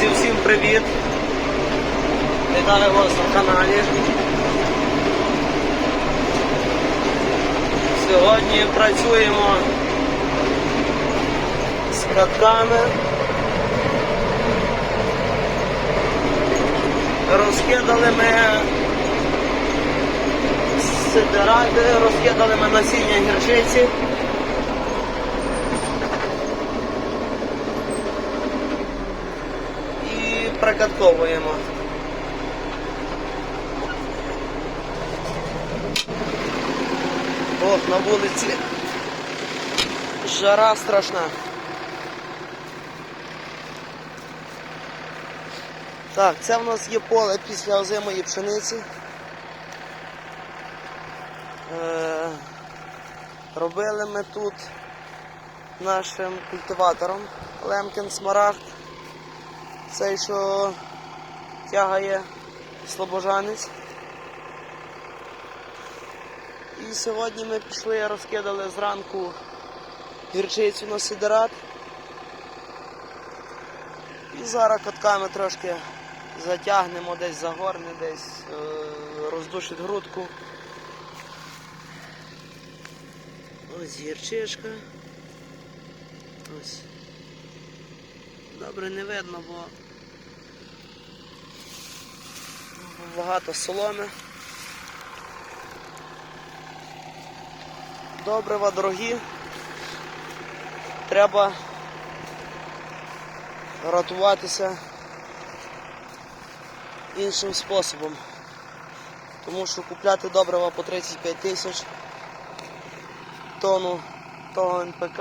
Друзі, всім привіт! Вітаю вас на каналі. Сьогодні працюємо з катками. Розкидали ми сидирати, розкидали ми насіння гірчиці. І прикатковуємо. Ох, на вулиці жара страшна. Так, це в нас є поле після озимої пшениці. Е, робили ми тут нашим культиватором Лемкін Смарагд. Цей, що тягає слобожанець. І сьогодні ми пішли, розкидали зранку гірчицю на сидерат. І зараз катками трошки затягнемо десь загорне, десь е, роздушить грудку. Ось гірчишка. Ось. Добре не видно, бо багато соломи. Добрива дорогі. Треба рятуватися іншим способом. Тому що купляти добрива по 35 тисяч тонну того НПК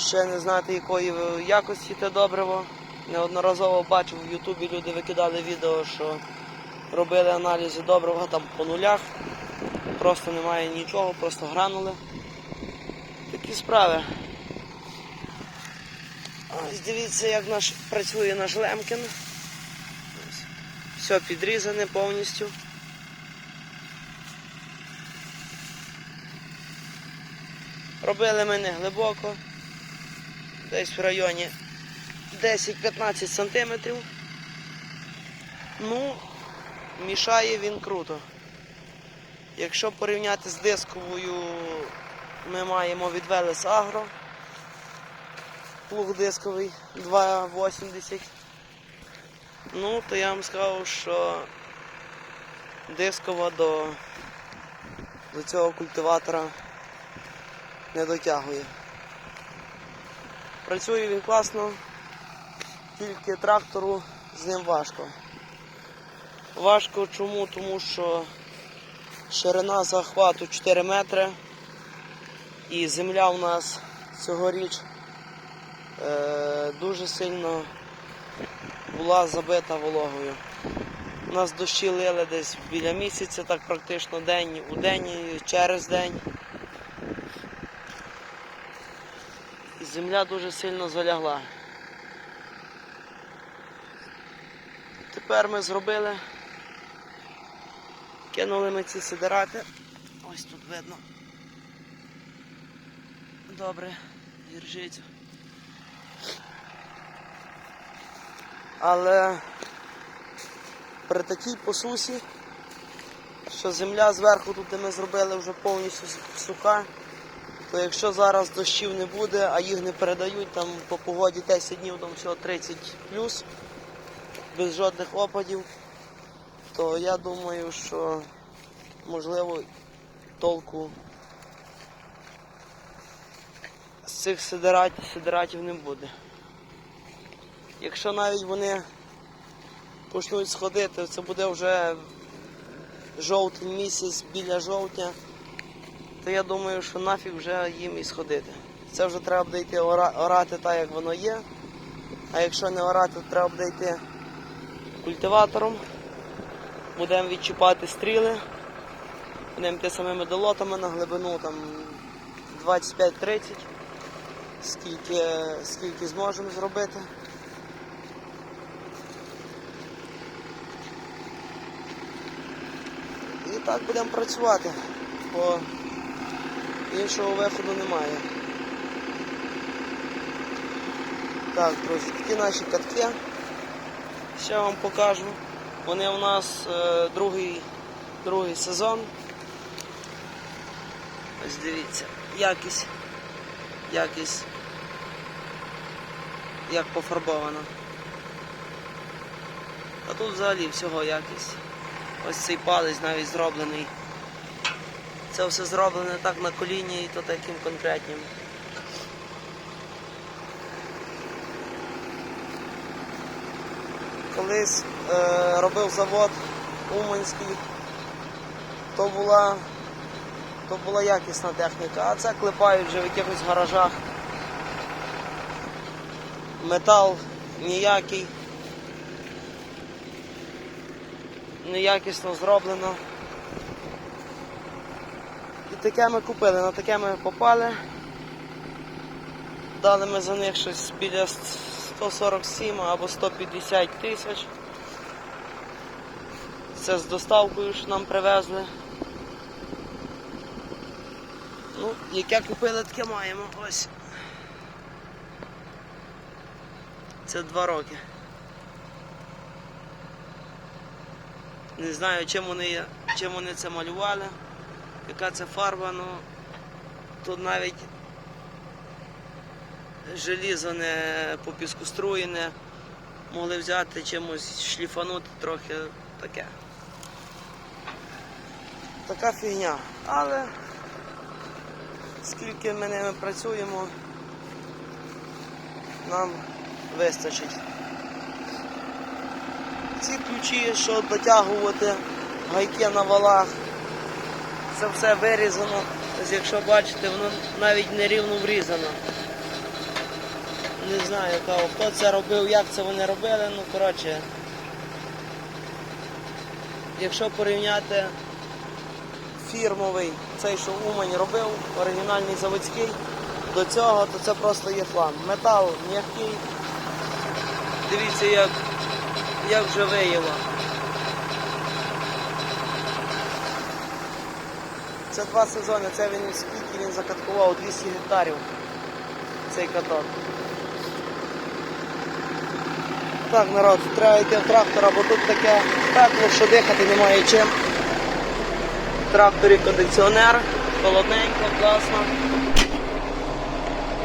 ще не знати якої якості те добриво. Неодноразово бачив в Ютубі люди викидали відео, що робили аналізи добрива там по нулях. Просто немає нічого, просто гранули. Такі справи. Ось дивіться, як наш працює наш Лемкін. Все підрізане повністю. Робили ми не глибоко десь в районі 10-15 сантиметрів. Ну, мішає він круто. Якщо порівняти з дисковою, ми маємо від Велес Агро. Плуг дисковий 2,80. Ну, то я вам скажу, що дискова до, до цього культиватора не дотягує. Працює він класно, тільки трактору з ним важко. Важко чому? Тому що ширина захвату 4 метри і земля у нас цьогоріч е, дуже сильно була забита вологою. У нас дощі лили десь біля місяця, так практично день у день і через день. І земля дуже сильно залягла. Тепер ми зробили, кинули ми ці сидирати. Ось тут видно. Добре, гіржицю. Але при такій посусі, що земля зверху тут, де ми зробили, вже повністю суха, то якщо зараз дощів не буде, а їх не передають, там по погоді 10 днів, там всього 30 плюс, без жодних опадів, то я думаю, що можливо толку з цих сидератів, сидератів не буде. Якщо навіть вони почнуть сходити, це буде вже жовтий місяць біля жовтня, то я думаю, що нафіг вже їм і сходити. Це вже треба буде йти орати так, як воно є. А якщо не орати, то треба буде йти культиватором. Будемо відчіпати стріли. Будемо йти самими долотами на глибину там 25-30, скільки, скільки зможемо зробити. І так будемо працювати, іншого виходу немає. Так, друзі, такі наші катки. Ще вам покажу. Вони у нас е, другий, другий сезон. Ось дивіться, якість, якість, як пофарбовано. А тут взагалі всього якість. Ось цей палець навіть зроблений. Це все зроблене так на коліні і то таким конкретним. Колись е, робив завод Уманський, то була, то була якісна техніка, а це клепають вже в якихось гаражах. Метал ніякий. Неякісно зроблено. Таке ми купили, на таке ми попали. Дали ми за них щось біля 147 або 150 тисяч. Це з доставкою що нам привезли. Ну, яке купили, таке маємо. Ось. Це два роки. Не знаю, чим вони, чим вони це малювали, яка це фарба, ну тут навіть желізо не по піску струєне, могли взяти чимось шліфанути трохи таке. Така фігня. Але скільки ми ними працюємо, нам вистачить. Ці ключі, що дотягувати, гайки на валах, це все вирізано. Ось якщо бачите, воно навіть не рівно врізано. Не знаю, хто це робив, як це вони робили, ну коротше. Якщо порівняти фірмовий, цей, що Умань робив, оригінальний заводський, до цього, то це просто є хлам. Метал м'який. Дивіться, як, як вже виїло. Це два сезони, це він скільки він закаткував 200 гектарів цей каток. Так, народ, треба йти в трактора, бо тут таке тепло, що дихати немає чим. В тракторі кондиціонер, холодненько, класно.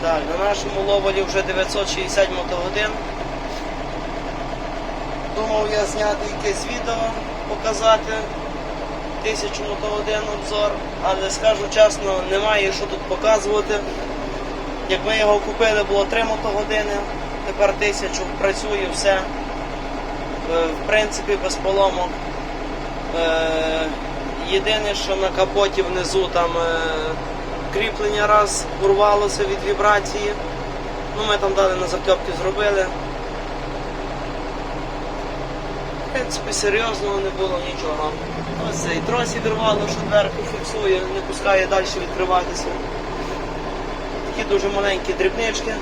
Так, на нашому ловолі вже 960 мотогодин. Думав я зняти якесь відео, показати тисячу мотогодин обзор, але скажу чесно, немає що тут показувати. Як ми його купили, було 3 мотогодини, тепер тисячу, працює все. Е, В принципі, без поломок. Е, Єдине, що на капоті внизу там е, кріплення раз урвалося від вібрації. Ну, ми там дали на закльопки зробили. В принципі, серйозного не було нічого. Ось цей трос відривало, що дверку фіксує, не пускає далі відкриватися. Такі дуже маленькі дрібнички.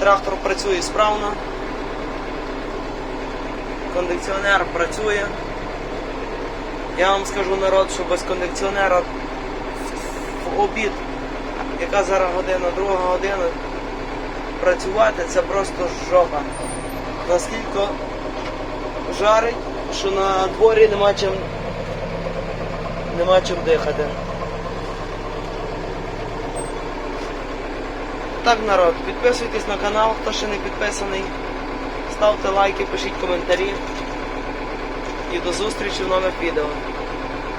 Трактор працює справно. Кондиціонер працює. Я вам скажу народ, що без кондиціонера в обід, яка зараз година, друга година, працювати це просто жопа. Наскільки жарить, що на дворі нема чим, нема чим дихати. Так, народ, підписуйтесь на канал, хто ще не підписаний. Ставте лайки, пишіть коментарі. І до зустрічі в нових відео.